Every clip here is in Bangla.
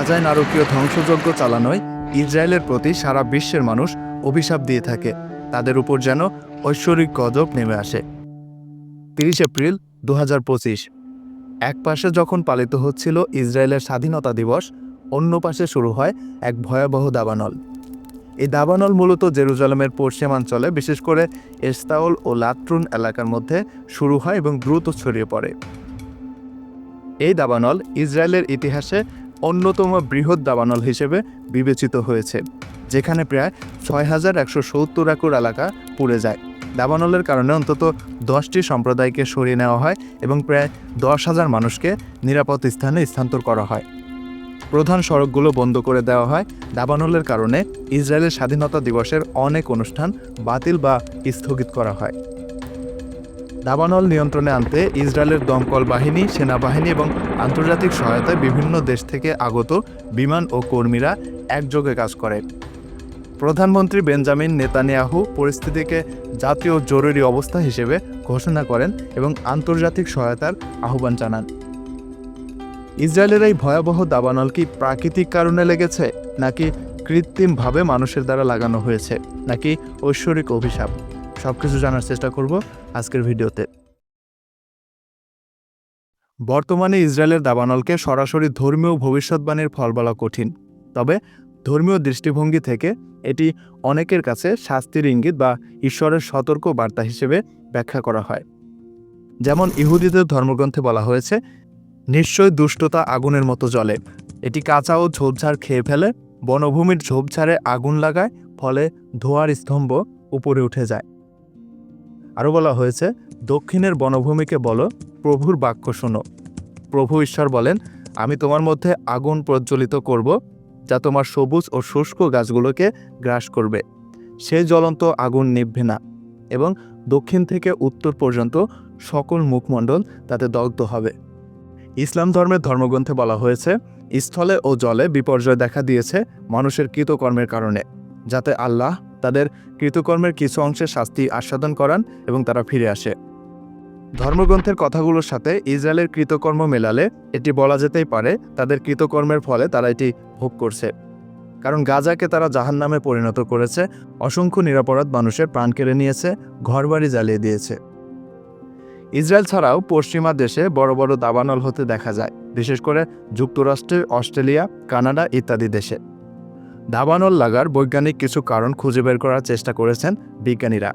গাজায় নারকীয় ধ্বংসযজ্ঞ চালানোয় ইসরায়েলের প্রতি সারা বিশ্বের মানুষ অভিশাপ দিয়ে থাকে। তাদের উপর যেন ঐশ্বরিক গজব নেমে আসে। তিরিশ এপ্রিল দু এক পাশে যখন পালিত হচ্ছিল ইসরায়েলের স্বাধীনতা দিবস, অন্য পাশে শুরু হয় এক ভয়াবহ দাবানল। এই দাবানল মূলত জেরুজালেমের পশ্চিমাঞ্চলে, বিশেষ করে এস্তাউল ও লাত্রুন এলাকার মধ্যে শুরু হয় এবং দ্রুত ছড়িয়ে পড়ে। এই দাবানল ইসরায়েলের ইতিহাসে অন্যতম বৃহৎ দাবানল হিসেবে বিবেচিত হয়েছে, যেখানে প্রায় ছয় হাজার একশো সত্তর একর এলাকা পুড়ে যায়। দাবানলের কারণে অন্তত দশটি সম্প্রদায়কে সরিয়ে নেওয়া হয় এবং প্রায় দশ হাজার মানুষকে নিরাপদ স্থানে স্থানান্তর করা হয়। প্রধান সড়কগুলো বন্ধ করে দেওয়া হয়। দাবানলের কারণে ইসরায়েলের স্বাধীনতা দিবসের অনেক অনুষ্ঠান বাতিল বা স্থগিত করা হয়। দাবানল নিয়ন্ত্রণে আনতে ইসরায়েলের দমকল বাহিনী, সেনাবাহিনী এবং আন্তর্জাতিক সহায়তায় বিভিন্ন দেশ থেকে আগত বিমান ও কর্মীরা একযোগে কাজ করে। প্রধানমন্ত্রী বেঞ্জামিন নেতানিয়াহু পরিস্থিতিকে জাতীয় জরুরি অবস্থা হিসেবে ঘোষণা করেন এবং আন্তর্জাতিক সহায়তার আহ্বান জানান। ইসরায়েলের এই ভয়াবহ দাবানল কি প্রাকৃতিক কারণে লেগেছে, নাকি কৃত্রিমভাবে মানুষের দ্বারা লাগানো হয়েছে, নাকি ঐশ্বরিক অভিশাপ? সবকিছু জানার চেষ্টা করব আজকের ভিডিওতে। বর্তমানে ইসরায়েলের দাবানলকে সরাসরি ধর্মীয় ভবিষ্যৎবাণীর ফল বলা কঠিন। তবে ধর্মীয় দৃষ্টিভঙ্গি থেকে এটি অনেকের কাছে শাস্তির ইঙ্গিত বা ঈশ্বরের সতর্ক বার্তা হিসেবে ব্যাখ্যা করা হয়। যেমন ইহুদিদের ধর্মগ্রন্থে বলা হয়েছে, নিশ্চয় দুষ্টতা আগুনের মতো জ্বলে। এটি কাঁচা ও ঝোপঝাড় খেয়ে ফেলে, বনভূমির ঝোপঝাড়ে আগুন লাগায়, ফলে ধোয়ার স্তম্ভ উপরে উঠে যায়। আরও বলা হয়েছে, দক্ষিণের বনভূমিকে বলো, প্রভুর বাক্য শোনো। প্রভু ঈশ্বর বলেন, আমি তোমার মধ্যে আগুন প্রজ্বলিত করব, যা তোমার সবুজ ও শুষ্ক গাছগুলোকে গ্রাস করবে। সে জ্বলন্ত আগুন নিভবে না এবং দক্ষিণ থেকে উত্তর পর্যন্ত সকল মুখমণ্ডল তাতে দগ্ধ হবে। ইসলাম ধর্মের ধর্মগ্রন্থে বলা হয়েছে, স্থলে ও জলে বিপর্যয় দেখা দিয়েছে মানুষের কৃতকর্মের কারণে, যাতে আল্লাহ তাদের কৃতকর্মের কিছু অংশে শাস্তি আস্বাদন করান এবং তারা ফিরে আসে। ধর্মগ্রন্থের কথাগুলোর সাথে ইসরায়েলের কৃতকর্ম মেলালে এটি বলা যেতেই পারে তাদের কৃতকর্মের ফলে তারা এটি ভোগ করছে। কারণ গাজাকে তারা জাহান নামে পরিণত করেছে, অসংখ্য নিরাপরাধ মানুষের প্রাণ কেড়ে নিয়েছে, ঘরবাড়ি জ্বালিয়ে দিয়েছে। ইসরায়েল ছাড়াও পশ্চিমা দেশে বড় বড় দাবানল হতে দেখা যায়, বিশেষ করে যুক্তরাষ্ট্রে, অস্ট্রেলিয়া, কানাডা ইত্যাদি দেশে। দাবানল লাগার বৈজ্ঞানিক কিছু কারণ খুঁজে বের করার চেষ্টা করেছেন বিজ্ঞানীরা।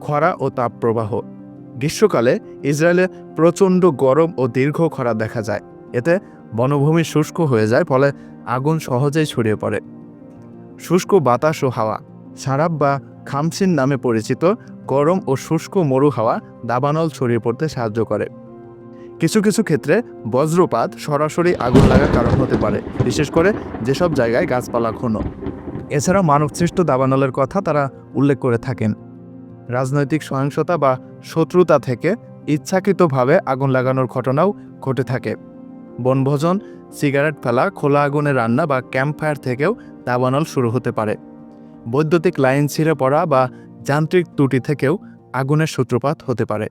খরা ও তাপপ্রবাহ। গ্রীষ্মকালে ইসরায়েলে প্রচণ্ড গরম ও দীর্ঘ খরা দেখা যায়। এতে বনভূমি শুষ্ক হয়ে যায়, ফলে আগুন সহজেই ছড়িয়ে পড়ে। শুষ্ক বাতাস ও হাওয়া। সারাব বা খামসিন নামে পরিচিত গরম ও শুষ্ক মরু হাওয়া দাবানল ছড়িয়ে পড়তে সাহায্য করে। কিছু কিছু ক্ষেত্রে বজ্রপাত সরাসরি আগুন লাগার কারণ হতে পারে, বিশেষ করে যেসব জায়গায় গাছপালা ঘন এছাড়া মানবসৃষ্ট দাবানলের কথা তারা উল্লেখ করে থাকেন। রাজনৈতিক সহিংসতা বা শত্রুতা থেকে ইচ্ছাকৃতভাবে আগুন লাগানোর ঘটনাও ঘটে থাকে। বনভোজন, সিগারেট ফেলা, খোলা আগুনে রান্না বা ক্যাম্প ফায়ার থেকেও দাবানল শুরু হতে পারে। বৈদ্যুতিক লাইন ছিঁড়ে পড়া বা যান্ত্রিক ত্রুটি থেকেও আগুনের সূত্রপাত হতে পারে।